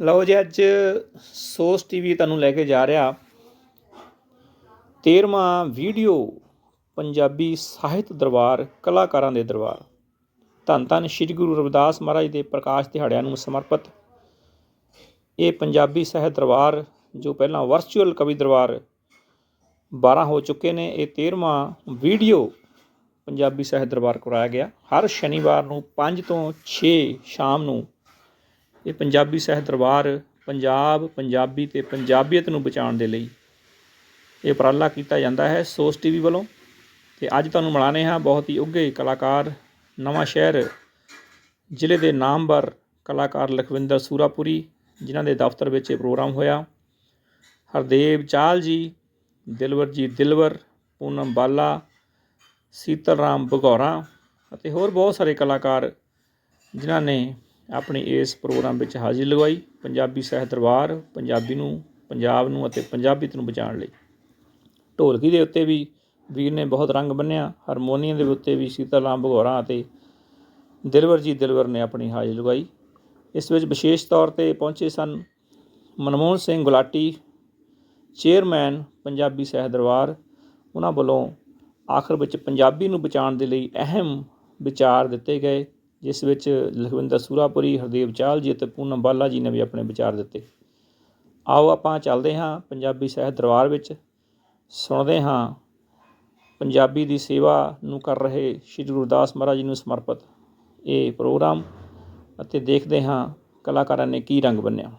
ਲਓ ਜੀ, ਅੱਜ ਸੋਸ ਟੀਵੀ ਤੁਹਾਨੂੰ ਲੈ ਕੇ ਜਾ ਰਿਹਾ। 13ਵਾਂ ਵੀਡੀਓ, ਪੰਜਾਬੀ ਸਾਹਿਤ ਦਰਬਾਰ, ਕਲਾਕਾਰਾਂ ਦੇ ਦਰਬਾਰ। ਧੰਨ ਧੰਨ ਸ੍ਰੀ ਗੁਰੂ ਰਵਿਦਾਸ ਮਹਾਰਾਜ ਦੇ ਪ੍ਰਕਾਸ਼ ਦਿਹਾੜਿਆਂ ਨੂੰ ਸਮਰਪਿਤ। ਇਹ ਪੰਜਾਬੀ ਸਾਹਿਤ ਦਰਬਾਰ, ਜੋ ਪਹਿਲਾਂ ਵਰਚੁਅਲ ਕਵੀ ਦਰਬਾਰ 12 ਹੋ ਚੁੱਕੇ ਨੇ, ਇਹ 13ਵਾਂ ਵੀਡੀਓ ਪੰਜਾਬੀ ਸਾਹਿਤ ਦਰਬਾਰ ਕਰਾਇਆ ਗਿਆ। ਹਰ ਸ਼ਨੀਵਾਰ ਨੂੰ 5 ਤੋਂ 6 ਸ਼ਾਮ ਨੂੰ ਇਹ ਪੰਜਾਬੀ ਸਾਹਿਤ ਦਰਬਾਰ, ਪੰਜਾਬ, ਪੰਜਾਬੀ ਤੇ ਪੰਜਾਬੀਅਤ ਨੂੰ ਬਚਾਉਣ ਦੇ ਲਈ ਇਹ ਉਪਰਾਲਾ ਕੀਤਾ ਜਾਂਦਾ ਹੈ ਸੋਸ ਟੀਵੀ ਵੱਲੋਂ। ਤੇ ਅੱਜ ਤੁਹਾਨੂੰ ਮਿਲਾਨੇ ਹਾਂ ਬਹੁਤ ਹੀ ਉੱਘੇ ਕਲਾਕਾਰ ਨਵਾਂ ਸ਼ਹਿਰ, ਜ਼ਿਲ੍ਹੇ ਦੇ ਨਾਮਵਰ ਕਲਾਕਾਰ ਲਖਵਿੰਦਰ ਸੂਰਾਪੁਰੀ, ਜਿਨ੍ਹਾਂ ਦੇ ਦਫ਼ਤਰ ਵਿੱਚ ਇਹ ਪ੍ਰੋਗਰਾਮ ਹੋਇਆ। ਹਰਦੇਵ ਚਾਲ ਜੀ, ਦਿਲਵਰ ਜੀ ਦਿਲਵਰ, ਪੂਨਮ ਬਾਲਾ, ਸੀਤਲ ਰਾਮ ਬਗੌਰਾ ਅਤੇ ਹੋਰ ਬਹੁਤ ਸਾਰੇ ਕਲਾਕਾਰ ਜਿਨ੍ਹਾਂ ਨੇ ਆਪਣੀ ਇਸ ਪ੍ਰੋਗਰਾਮ ਵਿੱਚ ਹਾਜ਼ਰੀ ਲਗਵਾਈ, ਪੰਜਾਬੀ ਸਾਹਿਤ ਦਰਬਾਰ, ਪੰਜਾਬੀ ਨੂੰ, ਪੰਜਾਬ ਨੂੰ ਅਤੇ ਪੰਜਾਬੀਅਤ ਨੂੰ ਬਚਾਉਣ ਲਈ। ਢੋਲਕੀ ਦੇ ਉੱਤੇ ਵੀ ਵੀਰ ਨੇ ਬਹੁਤ ਰੰਗ ਬੰਨਿਆ, ਹਾਰਮੋਨੀਅਮ ਦੇ ਉੱਤੇ ਵੀ ਸੀਤਲ ਰਾਮ ਬਗੌਰਾ ਅਤੇ ਦਿਲਵਰ ਜੀ ਦਿਲਵਰ ਨੇ ਆਪਣੀ ਹਾਜ਼ਰੀ ਲਗਾਈ ਇਸ ਵਿੱਚ ਵਿਸ਼ੇਸ਼ ਤੌਰ ਤੇ ਪਹੁੰਚੇ ਸਨ ਮਨਮੋਹਨ ਸਿੰਘ ਗੁਲਾਟੀ, ਚੇਅਰਮੈਨ, ਪੰਜਾਬੀ ਸਾਹਿਤ ਦਰਬਾਰ। ਉਹਨਾਂ ਵੱਲੋਂ ਆਖਰ ਵਿੱਚ ਪੰਜਾਬੀ ਨੂੰ ਬਚਾਉਣ ਦੇ ਲਈ ਅਹਿਮ ਵਿਚਾਰ ਦਿੱਤੇ ਗਏ। ਜਿਸ ਵਿੱਚ ਲਖਵਿੰਦਰ ਸੂਰਾਪੁਰੀ, ਹਰਦੇਵ ਚਾਹਲ ਜੀ ਅਤੇ ਪੂਨਮ ਬਾਲਾ ਜੀ ਨੇ ਵੀ ਆਪਣੇ ਵਿਚਾਰ ਦਿੱਤੇ। ਆਓ ਆਪਾਂ ਚੱਲਦੇ ਹਾਂ ਪੰਜਾਬੀ ਸਾਹਿਤ ਦਰਬਾਰ ਵਿੱਚ। ਸੁਣਦੇ ਹਾਂ ਪੰਜਾਬੀ ਦੀ ਸੇਵਾ ਨੂੰ ਕਰ ਰਹੇ ਸ਼੍ਰੀ ਗੁਰਦਾਸ ਮਹਾਰਾਜ ਜੀ ਨੂੰ ਸਮਰਪਿਤ ਇਹ ਪ੍ਰੋਗਰਾਮ ਅਤੇ ਦੇਖਦੇ ਹਾਂ ਕਲਾਕਾਰਾਂ ਨੇ ਕੀ ਰੰਗ ਬੰਨਿਆ।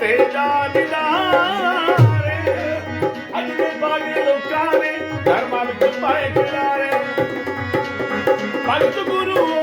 ਰਵਿਦਾਸ ਦੇ ਅੱਜ ਦੇ ਪਾਗਲ ਲੋਕਾਂ ਨੇ ਧਰਮਾਂ ਵਿੱਚ ਪਾਏ ਖਿਲਾਰੇ ਭਗਤ ਗੁਰੂ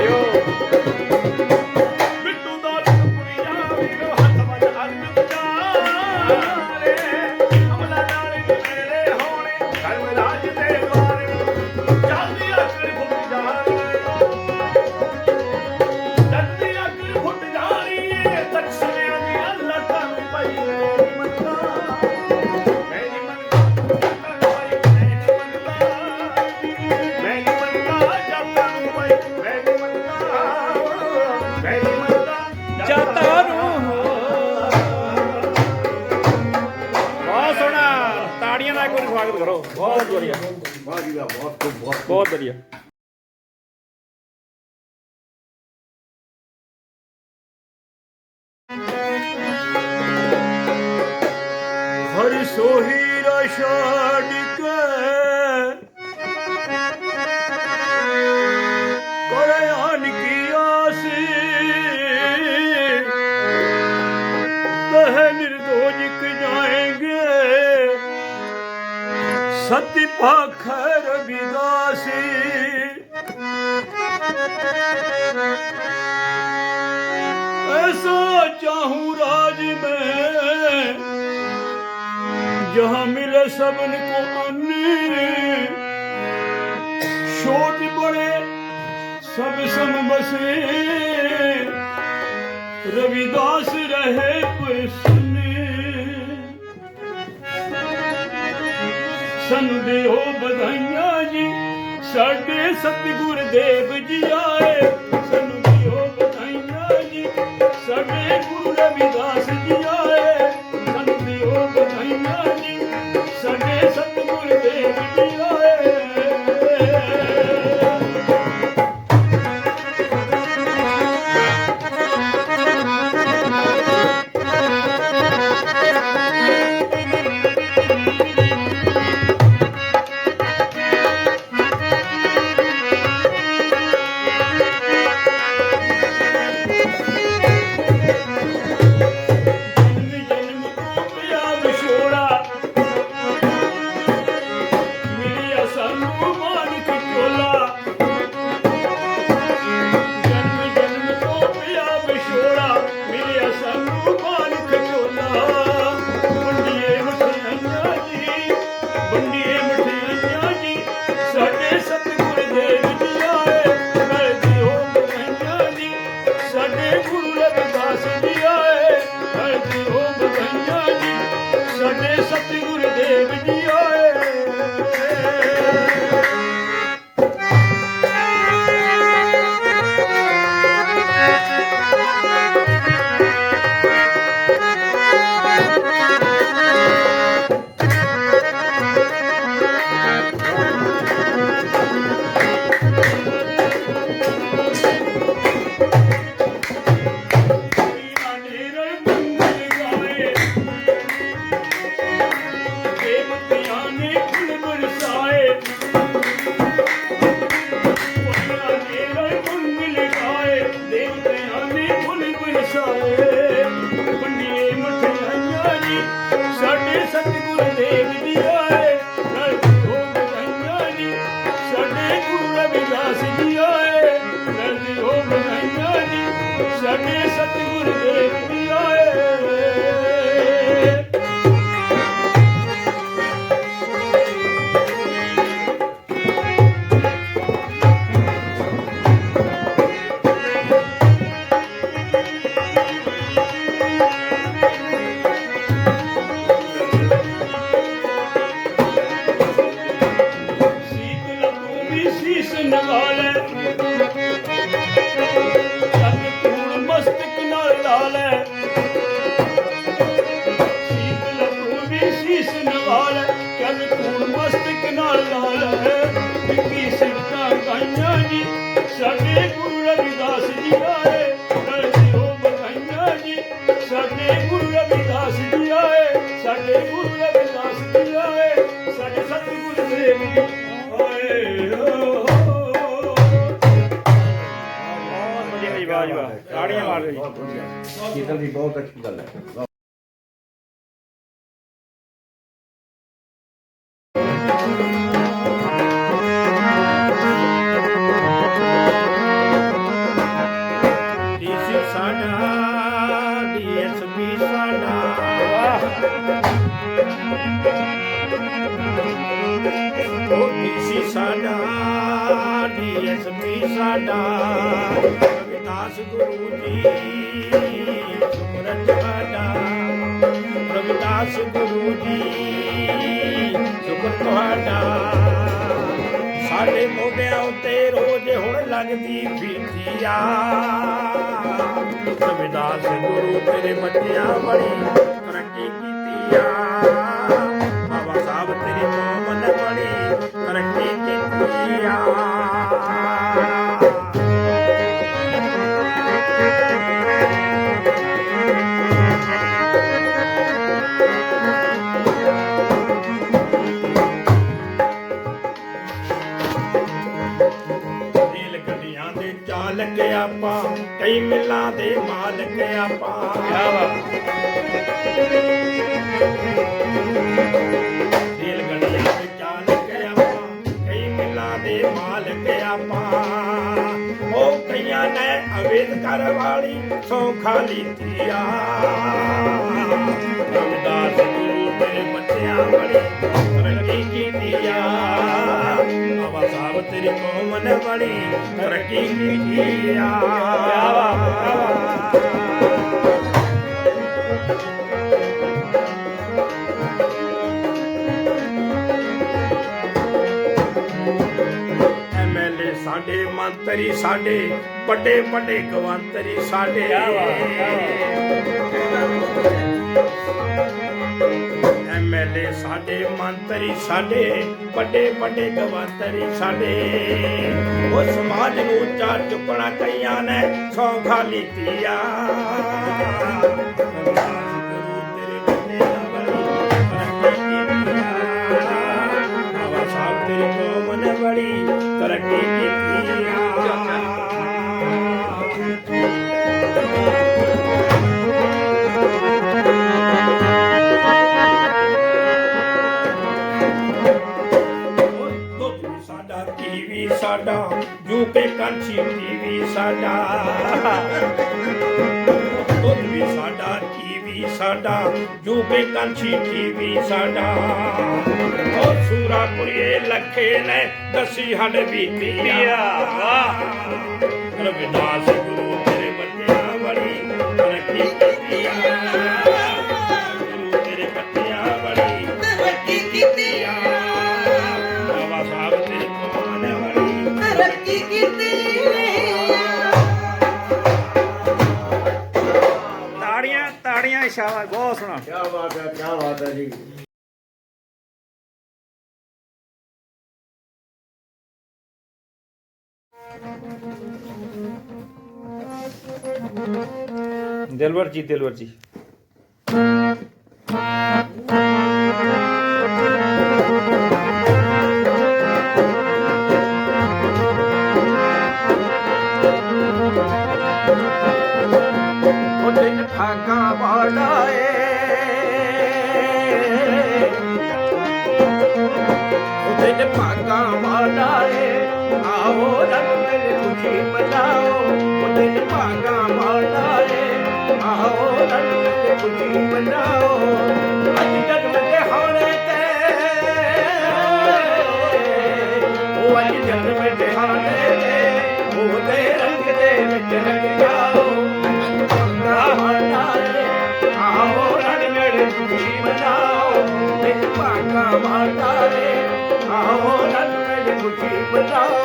Dios. ਛੱਡ ਕੇ। ਕੋਲਿਆਂ ਨਿਕਿਆ ਸੀ ਤਹ ਨਿਰਦੋਜ ਜਾਏਗੇ। ਸਤਿ ਭਾਖਾ जहाँ मिले सबन को अन्न छोट बड़े सब सम बसे रविदास रहे प्रसन्न सन देहो बधाइया जी ਸਾਡੇ ਸਤਿਗੁਰ ਦੇਵ ਜੀ ਆਏ lole ਖੇਡਣ ਦੀ ਬਹੁਤ ਅੱਛੀ ਗੱਲ ਹੈ। ਸਾਡਾ ਡੀਐਸਪੀ ਸਾਡਾ। ਵਿਕਾਸ ਗੁਰੂ ਜੀ। ਤੁਹਾਡਾ। ਸਾਡੇ ਮੋਢਿਆਂ ਉੱਤੇ ਰੋਜ਼ ਹੁਣ ਲੱਗਦੀ ਫੀਤੀਆ ਰਵਿਦਾਸ ਗੁਰੂ ਤੇਰੇ ਮੱਥਿਆਂ ਬੜੀ ਤਰੱਕੀ ਕੀਤੀ ਆ ਬਾਬਾ ਸਾਹਿਬ ਤੇਰੇ ਮੋਹਮਦ ਬੜੀ ਤਰੱਕੀ ਕੀਤੀ ਆ ਦੇ ਚਾਲਕ ਆਪਾਂ ਕਈ ਮਿਲਾਂ ਦੇ ਮਾਲਕ ਆਪਾਂ। ਰੇਲ ਗੱਡੀਆਂ ਦੇ ਚਾਲਕ ਆਪਾਂ ਕਈ ਮਿਲਾਂ ਦੇ ਮਾਲਕ ਆਪਾਂ। ਉਹ ਕਈਆਂ ਨੇ ਅਵੇਦ ਕਰ ਵਾਲੀ ਸੌ ਖਾਲੀ ਤੀਆ ਰਮਦਾਸ ਗੁਰੂ ਤੇਰੇ ਬੱਚਿਆਂ ਬੜੀ ਤਰੱਕੀ ਕੀਤੀ ਆ। ਬਾਬਾ ਸਾਹਿਬ, ਤੇਰੀ ਕੌਮ ਨੇ ਬੜੀ ਤਰੱਕੀ ਕੀਤੀ ਆ। ਸਾਡੇ ਮੰਤਰੀ ਸਾਡੇ, ਵੱਡੇ ਵੱਡੇ ਗਵੰਤਰੀ ਸਾਡੇ। ਆਵਾ ਸਾਡੇ ਮੰਤਰੀ, ਸਾਡੇ ਵੱਡੇ ਵੱਡੇ ਗਵੰਤਰੀ, ਸਾਡੇ ਉਹ ਸਮਾਜ ਨੂੰ ਉੱਚਾ ਚੁੱਕਣਾ ਕਈਆਂ ਨੇ ਸੌ ਖਾਲੀ ਤੀਆ ਯੂਕੇ ਕੰਚੀ ਟੀਵੀ ਸਾਡਾ। ਦੁੱਧ ਵੀ ਸਾਡਾ ਟੀਵੀ ਸਾਡਾ ਯੂਕੇ ਕੰਚੀ ਟੀਵੀ ਸਾਡਾ। ਉਹ ਸੂਰਾਪੁਰੀਏ ਲੱਖੇ ਨੇ, ਦਸੀ ਹੱਡ ਬੀਤੀਆ ਵਾਹ। ਕਿਆ ਬਾਤ ਬਹੁਤ ਸੋਹਣਾ। ਕਿਆ ਬਾਤ ਹੈ ਕਿਆ ਬਾਤ ਹੈ ਜੀ। ਦਿਲਵਰ ਜੀ ਦਿਲਵਰ ਜੀ। ਉਹ ਵਾਲਾ ਏ। ਆਓ ਰੰਗ ਮਿਲ ਖੁਸ਼ੀ ਮਨਾਓ ਉਹ ਦਿਨ ਭਾਗਾਂ ਵਾਲਾ ਏ। ਆਓ ਰੰਗ ਮਿਲ ਖੁਸ਼ੀ ਮਨਾਓ ਅੱਜ ਜਨਮ ਦੇ ਹਾਣੇ ਤੇ। ਉਹ ਅੱਜ ਜਨਮ ਦੇ ਹਾਣੇ ਤੇ। ਉਹਦੇ ਰੰਗ ਦੇ ਵਿੱਚ ਰੰਗ ਜਾਓ ਆਓ ਰਣਗੜ ਖੁਸ਼ੀ ਮਨਾਓ ਦਿਨ ਭਾਗਾ ਮਾਤਾ ਰੇ ਰਣਗੜ ਖੁਸ਼ੀ ਮਨਾਓ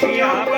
ਕੰਮ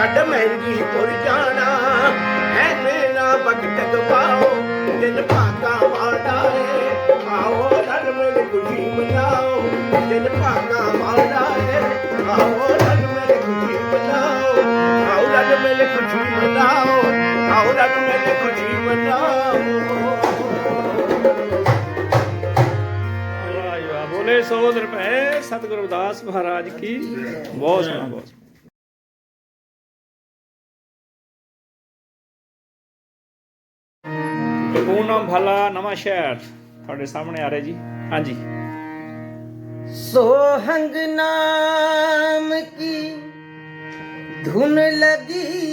ਛੱਡ ਮਹਿੰਦੀ ਤੁਰ ਜਾਣਾ। ਹੈ ਮੇਰਾ ਭਗਤ ਗਵਾਓ ਦਿਨ ਭਾਗਾ ਵਾਲਾ ਏ। ਆਓ ਰਲ ਮਿਲ ਖੁਸ਼ੀ ਮਨਾਓ ਦਿਨ ਭਾਗਾ ਵਾਲਾ ਏ। ਆਓ ਰਲ ਮਿਲ ਖੁਸ਼ੀ ਮਨਾਓ, ਆਓ ਰਲ ਮਿਲ ਖੁਸ਼ੀ ਮਨਾਓ, ਆਓ ਰਲ ਮਿਲ ਖੁਸ਼ੀ ਮਨਾਓ। ਬੋਲੇ ਸੋ ਰੁਪਏ, ਸਤਿਗੁਰੂ ਦਾਸ ਮਹਾਰਾਜ ਕੀ। ਬਹੁਤ ਬਹੁਤ ਸੋਹਣਾ ਭਲਾ, ਨਵਾਂ ਸ਼ਹਿਰ। ਤੁਹਾਡੇ ਸਾਹਮਣੇ ਆ ਰਿਹਾ ਜੀ। ਹਾਂਜੀ। ਸੋਹੰਗ ਨਾਮ ਕੀ? ਧੁਨ ਲਗੀ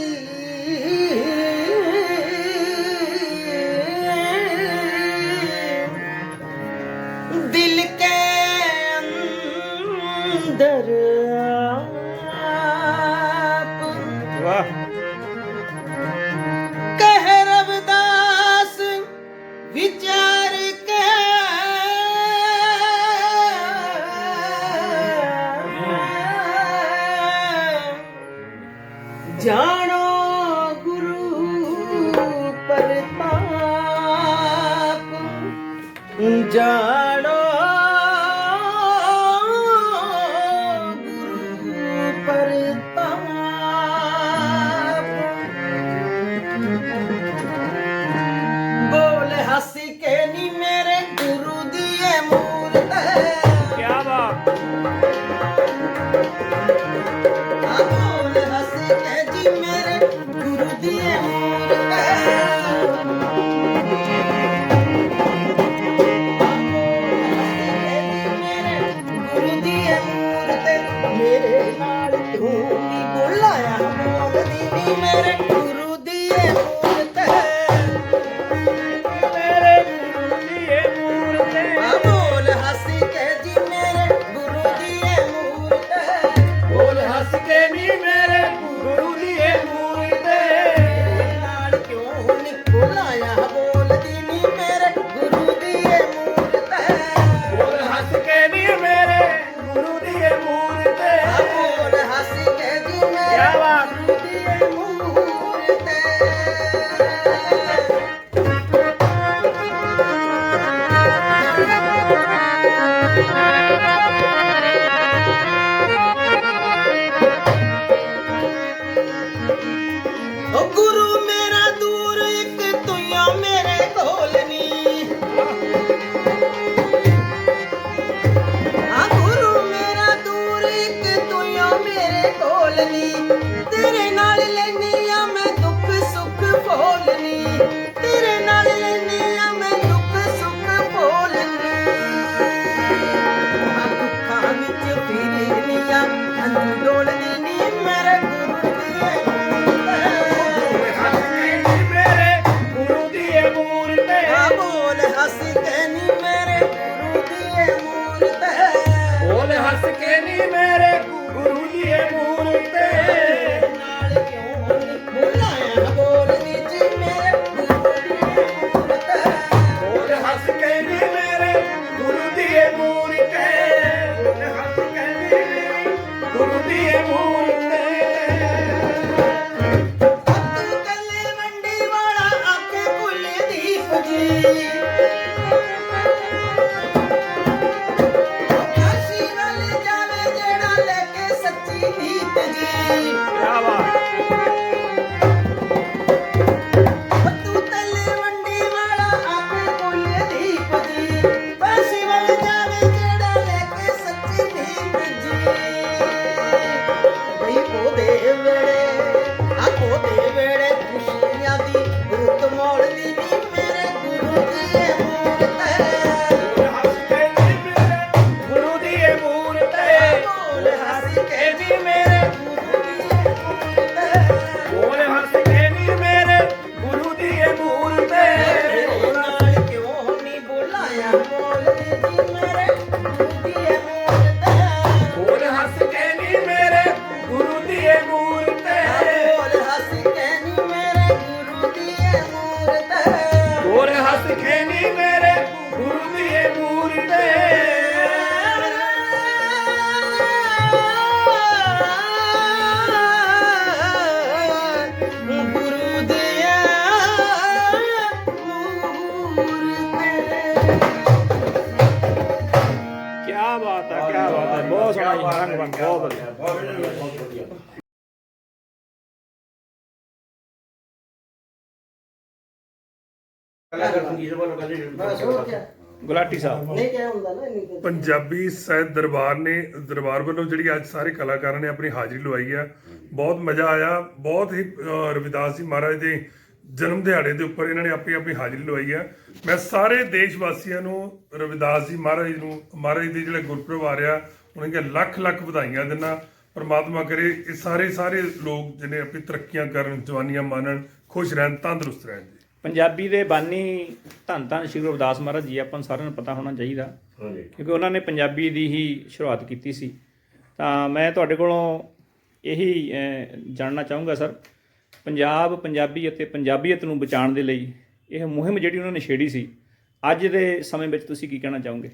मेरे ਬਹੁਤ ਸੋਹਣਾ ਜੀ ਰੰਗ ਬੰਗ ਬਹੁਤ ਵਧੀਆ ਬਹੁਤ ਵਧੀਆ ਗੁਲਾਟੀ ਸਾਹਿਬ। ਨਹੀਂ ਕਿਹਾ ਹੁੰਦਾ ਨਾ ਇੰਨੀ ਪੰਜਾਬੀ ਸਾਹਿਤ ਦਰਬਾਰ ਨੇ ਦਰਬਾਰ ਵੱਲੋਂ ਜਿਹੜੀ ਅੱਜ ਸਾਰੇ ਕਲਾਕਾਰਾਂ ਨੇ ਆਪਣੀ ਹਾਜ਼ਰੀ ਲਵਾਈ ਆ। ਬਹੁਤ ਮਜ਼ਾ ਆਇਆ ਬਹੁਤ ਹੀ ਅਹ, ਰਵਿਦਾਸ ਜੀ ਮਹਾਰਾਜ ਦੇ ਜਨਮ ਦਿਹਾੜੇ ਦੇ ਉੱਪਰ ਇਹਨਾਂ ਨੇ ਆਪਣੀ ਆਪਣੀ ਹਾਜ਼ਰੀ ਲਵਾਈ ਆ। ਮੈਂ ਸਾਰੇ ਦੇਸ਼ ਵਾਸੀਆਂ ਨੂੰ ਰਵਿਦਾਸ ਜੀ ਮਹਾਰਾਜ ਨੂੰ ਮਹਾਰਾਜ ਦੇ ਜਿਹੜੇ ਗੁਰਪੁਰਬ ਆ ਰਿਹਾ ਉਹਨਾਂ ਦੀਆਂ ਲੱਖ ਲੱਖ ਵਧਾਈਆਂ ਦਿੰਦਾ। ਪਰਮਾਤਮਾ ਕਰੇ ਇਹ ਸਾਰੇ ਸਾਰੇ ਲੋਕ ਜਿਹਨੇ ਆਪਣੀ ਤਰੱਕੀਆਂ ਕਰਨ ਜਵਾਨੀਆਂ ਮਾਣਨ ਖੁਸ਼ ਰਹਿਣ ਤੰਦਰੁਸਤ ਰਹਿਣ ਜੀ। ਪੰਜਾਬੀ ਦੇ ਬਾਨੀ ਧੰਨ ਧੰਨ ਸ਼੍ਰੀ ਗੁਰਦਾਸ ਮਹਾਰਾਜ ਜੀ ਆਪਾਂ ਨੂੰ ਸਾਰਿਆਂ ਨੂੰ ਪਤਾ ਹੋਣਾ ਚਾਹੀਦਾ। ਹਾਂਜੀ। ਕਿਉਂਕਿ ਉਹਨਾਂ ਨੇ ਪੰਜਾਬੀ ਦੀ ਹੀ ਸ਼ੁਰੂਆਤ ਕੀਤੀ ਸੀ। ਤਾਂ ਮੈਂ ਤੁਹਾਡੇ ਕੋਲੋਂ ਇਹੀ ਜਾਣਨਾ ਚਾਹੂੰਗਾ ਸਰ। ਪੰਜਾਬ ਪੰਜਾਬੀ ਅਤੇ ਪੰਜਾਬੀਅਤ ਨੂੰ ਬਚਾਉਣ ਦੇ ਲਈ ਇਹ ਮੁਹਿੰਮ ਜਿਹੜੀ ਉਹਨਾਂ ਨੇ ਛੇੜੀ ਸੀ ਅੱਜ ਦੇ ਸਮੇਂ ਵਿੱਚ ਤੁਸੀਂ ਕੀ ਕਹਿਣਾ ਚਾਹੋਗੇ?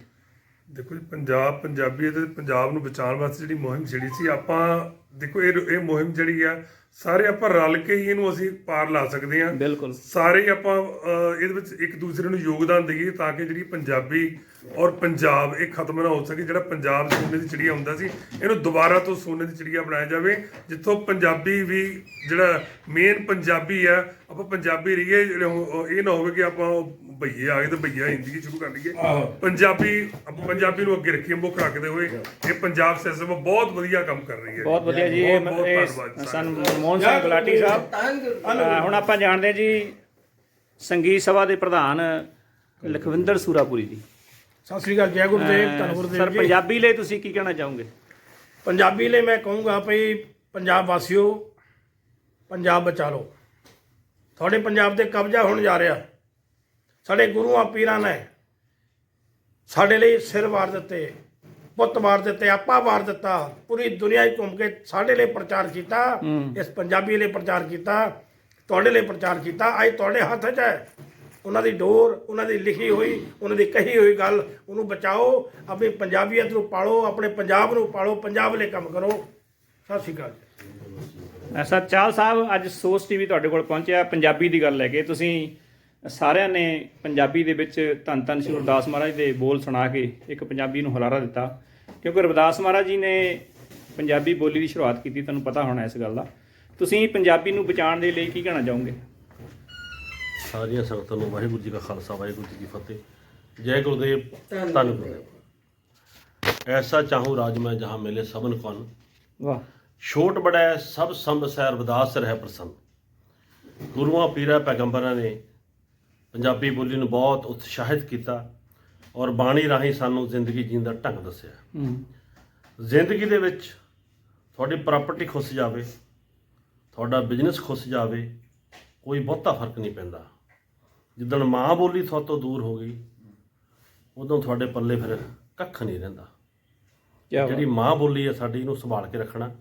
ਦੇਖੋ ਜੀ ਪੰਜਾਬ ਪੰਜਾਬੀ ਤੇ ਪੰਜਾਬ ਨੂੰ ਬਚਾਉਣ ਵਾਸਤੇ ਜਿਹੜੀ ਮੁਹਿੰਮ ਛੇੜੀ ਸੀ ਆਪਾਂ ਦੇਖੋ ਇਹ ਇਹ ਮੁਹਿੰਮ ਜਿਹੜੀ ਆ ਸਾਰੇ ਆਪਾਂ ਰਲ ਕੇ ਹੀ ਇਹਨੂੰ ਅਸੀਂ ਪਾਰ ਲਾ ਸਕਦੇ ਹਾਂ। ਬਿਲਕੁਲ। ਸਾਰੇ ਆਪਾਂ ਇਹਦੇ ਵਿੱਚ ਇੱਕ ਦੂਸਰੇ ਨੂੰ ਯੋਗਦਾਨ ਦਈਏ ਤਾਂ ਕਿ ਜਿਹੜੀ ਪੰਜਾਬੀ ਔਰ ਪੰਜਾਬ ਇਹ ਖਤਮ ਨਾ ਹੋ ਸਕੇ ਜਿਹੜਾ ਪੰਜਾਬ ਸੋਨੇ ਦੀ ਚਿੜੀਆ ਹੁੰਦਾ ਸੀ ਇਹਨੂੰ ਦੁਬਾਰਾ ਤੋਂ ਸੋਨੇ ਦੀ ਚਿੜੀਆ ਬਣਾਇਆ ਜਾਵੇ ਜਿੱਥੋਂ ਪੰਜਾਬੀ ਵੀ ਜਿਹੜਾ ਮੇਨ ਪੰਜਾਬੀ ਆ ਆਪਾਂ ਪੰਜਾਬੀ ਰਹੀਏ ਇਹ ਨਾ ਹੋਵੇ ਕਿ ਆਪਾਂ ਉਹ ਭਈਏ ਆ ਗਏ ਤੇ ਭਈਆ ਹਿੰਦੀ ਸ਼ੁਰੂ ਕਰ ਲਈਏ। ਪੰਜਾਬੀ ਆਪਾਂ ਪੰਜਾਬੀ ਨੂੰ ਅੱਗੇ ਰੱਖੀਏ ਮੁੱਖ ਰੱਖਦੇ ਹੋਏ ਇਹ ਪੰਜਾਬ ਸਿਸਟਮ ਬਹੁਤ ਵਧੀਆ ਕੰਮ ਕਰ ਰਹੀ ਹੈ। ਬਹੁਤ ਵਧੀਆ ਜੀ ਇਹ ਸਨ ਮੋਹਨ ਸਿੰਘ ਗੁਲਾਟੀ ਸਾਹਿਬ। ਹੁਣ ਆਪਾਂ ਜਾਣਦੇ ਜੀ ਸੰਗੀਤ ਸਭਾ ਦੇ ਪ੍ਰਧਾਨ ਲਖਵਿੰਦਰ ਸੂਰਾਪੁਰੀ ਜੀ। ਸਤਿ ਸ੍ਰੀ ਅਕਾਲ ਜੈ ਗੁਰਦੇਵ ਧੰਨ ਸਰ ਗੁਰਦੇਵ ਜੀ। ਪੰਜਾਬੀ ਲਈ ਤੁਸੀਂ ਕੀ ਕਹਿਣਾ ਚਾਹੋਗੇ? ਪੰਜਾਬੀ ਲਈ ਮੈਂ ਕਹੂੰਗਾ ਭਈ ਪੰਜਾਬ ਵਾਸੀਓ ਪੰਜਾਬ ਬਚਾ ਲਓ। ਤੁਹਾਡੇ ਪੰਜਾਬ ਤੇ ਕਬਜ਼ਾ ਹੋਣ ਜਾ ਰਿਹਾ। ਸਾਡੇ ਗੁਰੂਆਂ ਪੀਰਾਂ ਨੇ ਸਾਡੇ ਲਈ ਸਿਰ ਵਾਰ ਦਿੱਤੇ ਪੁੱਤ ਵਾਰ ਦਿੱਤੇ ਆਪਾ ਵਾਰ ਦਿੱਤਾ ਪੂਰੀ ਦੁਨੀਆ 'ਚ ਘੁੰਮ ਕੇ ਸਾਡੇ ਲਈ ਪ੍ਰਚਾਰ ਕੀਤਾ ਇਸ ਪੰਜਾਬੀ ਲਈ ਪ੍ਰਚਾਰ ਕੀਤਾ ਤੁਹਾਡੇ ਲਈ ਪ੍ਰਚਾਰ ਕੀਤਾ ਅੱਜ ਤੁਹਾਡੇ ਹੱਥ 'ਚ ਹੈ। ਉਹਨਾਂ ਦੀ ਡੋਰ ਉਹਨਾਂ ਦੀ ਲਿਖੀ ਹੋਈ ਉਹਨਾਂ ਦੀ ਕਹੀ ਹੋਈ ਗੱਲ ਉਹਨੂੰ ਬਚਾਓ ਆਪਣੀ ਪੰਜਾਬੀਅਤ ਨੂੰ ਪਾਲੋ ਆਪਣੇ ਪੰਜਾਬ ਨੂੰ ਪਾਲੋ ਪੰਜਾਬ ਲਈ ਕੰਮ ਕਰੋ। ਸਤਿ ਸ਼੍ਰੀ ਅਕਾਲ ਜੀ। ਅਹ, ਸਰ ਚਾਲ ਸਾਹਿਬ ਅੱਜ ਸੋਚ ਟੀਵੀ ਤੁਹਾਡੇ ਕੋਲ ਪਹੁੰਚਿਆ ਪੰਜਾਬੀ ਦੀ ਗੱਲ ਲੈ ਕੇ। ਤੁਸੀਂ ਸਾਰਿਆਂ ਨੇ ਪੰਜਾਬੀ ਦੇ ਵਿੱਚ ਧੰਨ ਧੰਨ ਸ਼੍ਰੀ ਗੁਰਦਾਸ ਮਹਾਰਾਜ ਦੇ ਬੋਲ ਸੁਣਾ ਕੇ ਇੱਕ ਪੰਜਾਬੀ ਨੂੰ ਹੁਲਾਰਾ ਦਿੱਤਾ। ਕਿਉਂਕਿ ਰਵਿਦਾਸ ਮਹਾਰਾਜ ਜੀ ਨੇ ਪੰਜਾਬੀ ਬੋਲੀ ਦੀ ਸ਼ੁਰੂਆਤ ਕੀਤੀ ਤੁਹਾਨੂੰ ਪਤਾ ਹੋਣਾ ਇਸ ਗੱਲ ਦਾ। ਤੁਸੀਂ ਪੰਜਾਬੀ ਨੂੰ ਬਚਾਉਣ ਦੇ ਲਈ ਕੀ ਕਹਿਣਾ ਚਾਹੋਗੇ? ਸਾਰੀਆਂ ਸੰਗਤਾਂ ਨੂੰ ਵਾਹਿਗੁਰੂ ਜੀ ਕਾ ਖਾਲਸਾ ਵਾਹਿਗੁਰੂ ਜੀ ਕੀ ਫਤਿਹ। ਜੈ ਗੁਰਦੇਵ ਧੰਨ ਗੁਰਦੇਵ। ਐਸਾ ਚਾਹੂੰ ਰਾਜ ਮੈਂ ਜਹਾਂ ਮਿਲੇ ਸਭਨ ਕੌਣ। ਵਾਹ। ਛੋਟ ਬੜੈ ਸਭ ਸੰਭ ਸੈ ਰਵਿਦਾਸ ਰਹਿ ਪ੍ਰਸੰਨ। ਗੁਰੂਆਂ ਪੀਰਾਂ ਪੈਗੰਬਰਾਂ ਨੇ ਪੰਜਾਬੀ ਬੋਲੀ ਨੂੰ ਬਹੁਤ ਉਤਸ਼ਾਹਿਤ ਕੀਤਾ ਔਰ ਬਾਣੀ ਰਾਹੀਂ ਸਾਨੂੰ ਜ਼ਿੰਦਗੀ ਜੀਣ ਦਾ ਢੰਗ ਦੱਸਿਆ। ਹੂੰ। ਜ਼ਿੰਦਗੀ ਦੇ ਵਿੱਚ ਤੁਹਾਡੀ ਪ੍ਰਾਪਰਟੀ ਖੁੱਸ ਜਾਵੇ ਤੁਹਾਡਾ ਬਿਜ਼ਨਸ ਖੁੱਸ ਜਾਵੇ ਕੋਈ ਬਹੁਤਾ ਫ਼ਰਕ ਨਹੀਂ ਪੈਂਦਾ। ਜਿੱਦਣ ਮਾਂ ਬੋਲੀ ਤੁਹਾਡੇ ਤੋਂ ਦੂਰ ਹੋ ਗਈ ਉਦੋਂ ਤੁਹਾਡੇ ਪੱਲੇ ਫਿਰ ਕੱਖ ਨਹੀਂ ਰਹਿੰਦਾ। ਕੀ ਬਾਤ। ਜਿਹੜੀ ਮਾਂ ਬੋਲੀ ਹੈ ਸਾਡੀ ਇਹਨੂੰ ਸੰਭਾਲ ਕੇ ਰੱਖਣਾ।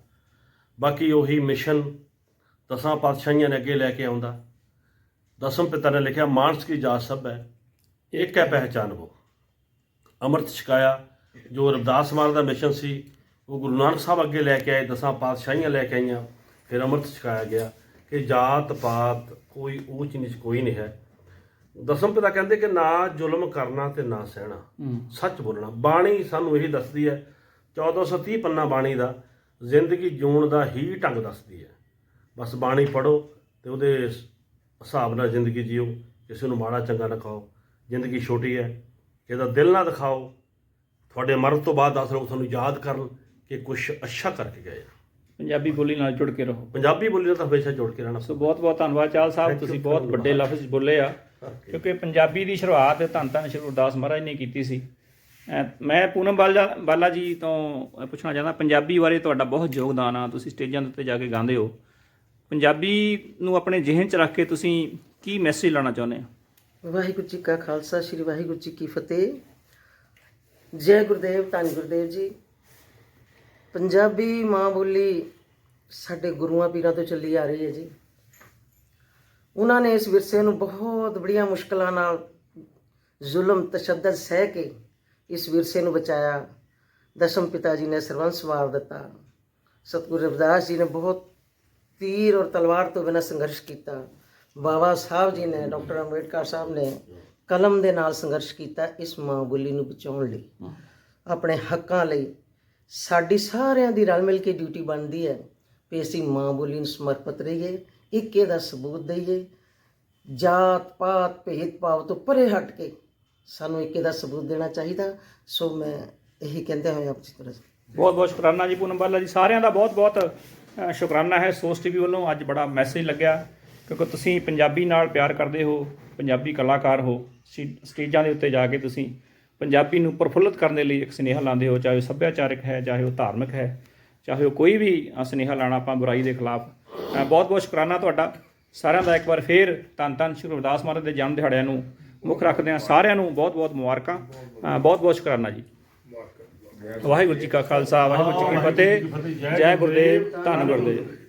ਬਾਕੀ ਉਹੀ ਮਿਸ਼ਨ ਦਸਾਂ ਪਾਤਸ਼ਾਹੀਆਂ ਨੇ ਅੱਗੇ ਲੈ ਕੇ ਆਉਂਦਾ। ਦਸਮ ਪਿਤਾ ਨੇ ਲਿਖਿਆ ਮਾਨਸ ਕੀ ਜਾਤ ਸਭ ਹੈ ਇੱਕ ਹੈ ਪਹਿਚਾਨ ਉਹ। ਅੰਮ੍ਰਿਤ ਛਕਾਇਆ ਜੋ ਰਵਿਦਾਸ ਮਹਾਰਾਜ ਦਾ ਮਿਸ਼ਨ ਸੀ ਉਹ ਗੁਰੂ ਨਾਨਕ ਸਾਹਿਬ ਅੱਗੇ ਲੈ ਕੇ ਆਏ ਦਸਾਂ ਪਾਤਸ਼ਾਹੀਆਂ ਲੈ ਕੇ ਆਈਆਂ। ਫਿਰ ਅੰਮ੍ਰਿਤ ਛਕਾਇਆ ਗਿਆ ਕਿ ਜਾਤ ਪਾਤ ਕੋਈ ਊਚ ਨੀਚ ਕੋਈ ਨਹੀਂ ਹੈ। ਦਸਮ ਪਿਤਾ ਕਹਿੰਦੇ ਕਿ ਨਾ ਜ਼ੁਲਮ ਕਰਨਾ ਤੇ ਨਾ ਸਹਿਣਾ। ਸੱਚ ਬੋਲਣਾ। ਬਾਣੀ ਸਾਨੂੰ ਇਹੀ ਦੱਸਦੀ ਹੈ 1430 ਪੰਨਾ ਬਾਣੀ ਦਾ ਜ਼ਿੰਦਗੀ ਜਿਉਣ ਦਾ ਹੀ ਢੰਗ ਦੱਸਦੀ ਹੈ। ਬਸ ਬਾਣੀ ਪੜੋ ਤੇ ਉਹਦੇ ਹਿਸਾਬ ਨਾਲ ਜ਼ਿੰਦਗੀ ਜੀਓ ਕਿਸੇ ਨੂੰ ਮਾੜਾ ਚੰਗਾ ਨਾ ਕਹੋ ਜ਼ਿੰਦਗੀ ਛੋਟੀ ਹੈ ਇਹਦਾ ਦਿਲ ਨਾ ਦਿਖਾਓ। ਤੁਹਾਡੇ ਮਰਨ ਤੋਂ ਬਾਅਦ ਦਸ ਲੋਕ ਤੁਹਾਨੂੰ ਯਾਦ ਕਰਨ ਕਿ ਕੁਝ ਅੱਛਾ ਕਰਕੇ ਗਏ। ਪੰਜਾਬੀ ਬੋਲੀ ਨਾਲ ਜੁੜ ਕੇ ਰਹੋ। ਪੰਜਾਬੀ ਬੋਲੀ ਨਾਲ ਤਾਂ ਹਮੇਸ਼ਾ ਜੁੜ ਕੇ ਰਹਿਣਾ ਸੋ ਬਹੁਤ ਬਹੁਤ ਧੰਨਵਾਦ ਚਾਲ ਸਾਹਿਬ ਤੁਸੀਂ ਬਹੁਤ ਵੱਡੇ ਲਫ਼ਜ਼ ਬੋਲੇ ਆ। ਕਿਉਂਕਿ ਪੰਜਾਬੀ ਦੀ ਸ਼ੁਰੂਆਤ ਧੰਨ ਧੰਨ ਸ਼੍ਰੀ ਗੁਰਦਾਸ ਮਹਾਰਾਜ ਨੇ ਕੀਤੀ ਸੀ। ਅਹ ਮੈਂ ਪੂਨਮ ਬਾਲਾ ਬਾਲਾ ਜੀ ਤੋਂ ਪੁੱਛਣਾ ਚਾਹੁੰਦਾ, ਪੰਜਾਬੀ ਬਾਰੇ ਤੁਹਾਡਾ ਬਹੁਤ ਯੋਗਦਾਨ ਆ। ਤੁਸੀਂ ਸਟੇਜਾਂ ਦੇ ਉੱਤੇ ਜਾ ਕੇ ਗਾਉਂਦੇ ਹੋ। ਪੰਜਾਬੀ ਨੂੰ ਆਪਣੇ ਜ਼ਿਹਨ 'ਚ ਰੱਖ ਕੇ ਤੁਸੀਂ ਕੀ ਮੈਸੇਜ ਲਾਣਾ ਚਾਹੁੰਦੇ ਹੋ? ਵਾਹਿਗੁਰੂ ਜੀ ਕਾ ਖਾਲਸਾ, ਸ੍ਰੀ ਵਾਹਿਗੁਰੂ ਜੀ ਕੀ ਫਤਿਹ। ਜੈ ਗੁਰਦੇਵ, ਧੰਨ ਗੁਰਦੇਵ ਜੀ। ਪੰਜਾਬੀ ਮਾਂ ਬੋਲੀ ਸਾਡੇ ਗੁਰੂਆਂ, ਪੀਰਾਂ ਤੋਂ ਚੱਲੀ ਆ ਰਹੀ ਹੈ ਜੀ। ਉਹਨਾਂ ਨੇ ਇਸ ਵਿਰਸੇ ਨੂੰ ਬਹੁਤ ਬੜੀਆਂ ਮੁਸ਼ਕਲਾਂ ਨਾਲ ਜ਼ੁਲਮ, ਤਸ਼ੱਦਦ, ਸਹਿ ਕੇ ਇਸ ਵਿਰਸੇ ਨੂੰ ਬਚਾਇਆ। ਦਸ਼ਮ ਪਿਤਾ ਜੀ ਨੇ ਸਰਵੰਸ ਵਾਰ ਦਿੱਤਾ। ਸਤਿਗੁਰੂ ਰਵਿਦਾਸ ਜੀ ਨੇ ਬਹੁਤ ਤੀਰ ਔਰ ਤਲਵਾਰ ਤੋਂ ਬਿਨਾਂ ਸੰਘਰਸ਼ ਕੀਤਾ। ਬਾਬਾ ਸਾਹਿਬ ਜੀ ਨੇ, ਡਾਕਟਰ ਅੰਬੇਡਕਰ ਸਾਹਿਬ ਨੇ ਕਲਮ ਦੇ ਨਾਲ ਸੰਘਰਸ਼ ਕੀਤਾ ਇਸ ਮਾਂ ਬੋਲੀ ਨੂੰ ਬਚਾਉਣ ਲਈ। ਆਪਣੇ ਹੱਕਾਂ ਲਈ ਸਾਡੀ ਸਾਰਿਆਂ ਦੀ ਰਲ ਮਿਲ ਕੇ ਡਿਊਟੀ ਬਣਦੀ ਹੈ। ਵੀ ਅਸੀਂ ਮਾਂ ਬੋਲੀ ਨੂੰ ਸਮਰਪਿਤ ਰਹੀਏ। ਇੱਕ ਇਹਦਾ ਸਬੂਤ ਦਈਏ। ਜਾਤ ਪਾਤ ਭੇਦ ਭਾਵ ਤੋਂ ਪਰੇ ਹਟ ਕੇ ਸਾਨੂੰ ਇੱਕ ਇਹਦਾ ਸਬੂਤ ਦੇਣਾ ਚਾਹੀਦਾ। ਸੋ ਮੈਂ ਇਹੀ ਕਹਿੰਦੇ ਹੋਏ ਆਪ ਜੀ ਤਰ੍ਹਾਂ ਬਹੁਤ ਬਹੁਤ ਸ਼ੁਕਰਾਨਾ ਜੀ ਪੂਨਮ ਬਾਲਾ ਜੀ। ਸਾਰਿਆਂ ਦਾ ਬਹੁਤ ਬਹੁਤ ਸ਼ੁਕਰਾਨਾ ਹੈ। ਸੋਸ ਟੀਵੀ ਵੱਲੋਂ ਅੱਜ ਬੜਾ ਮੈਸੇਜ ਲੱਗਿਆ ਕਿਉਂਕਿ ਤੁਸੀਂ ਪੰਜਾਬੀ ਨਾਲ ਪਿਆਰ ਕਰਦੇ ਹੋ ਪੰਜਾਬੀ ਕਲਾਕਾਰ ਹੋ। ਸਟੀ- ਸਟੇਜਾਂ ਦੇ ਉੱਤੇ ਜਾ ਕੇ ਤੁਸੀਂ ਪੰਜਾਬੀ ਨੂੰ ਪ੍ਰਫੁੱਲਤ ਕਰਨ ਦੇ ਲਈ ਇੱਕ ਸੁਨੇਹਾ ਲਾਉਂਦੇ ਹੋ ਚਾਹੇ ਉਹ ਸੱਭਿਆਚਾਰਕ ਹੈ ਚਾਹੇ ਉਹ ਧਾਰਮਿਕ ਹੈ ਚਾਹੇ ਉਹ ਕੋਈ ਵੀ ਅ, ਸੁਨੇਹਾ ਲਾਣਾ ਆਪਾਂ ਬੁਰਾਈ ਦੇ ਖਿਲਾਫ ਬਹੁਤ ਬਹੁਤ ਸ਼ੁਕਰਾਨਾ ਤੁਹਾਡਾ। ਸਾਰਿਆਂ ਦਾ ਇੱਕ ਵਾਰ ਫੇਰ ਧੰਨ ਧੰਨ ਸ਼੍ਰੀ ਰਵਿਦਾਸ ਮਹਾਰਾਜ ਦੇ ਜਨਮ ਦਿਹਾੜਿਆਂ ਨੂੰ ਮੁੱਖ ਰੱਖਦੇ ਹਾਂ। ਸਾਰਿਆਂ ਨੂੰ ਬਹੁਤ ਬਹੁਤ ਮੁਬਾਰਕਾਂ। ਬਹੁਤ ਬਹੁਤ ਸ਼ੁਕਰਾਨਾ ਜੀ। ਵਾਹਿਗੁਰੂ ਜੀ ਕਾ ਖਾਲਸਾ ਵਾਹਿਗੁਰੂ ਜੀ ਕੀ ਫਤਿਹ। ਜੈ ਗੁਰਦੇਵ ਧੰਨ ਗੁਰਦੇਵ।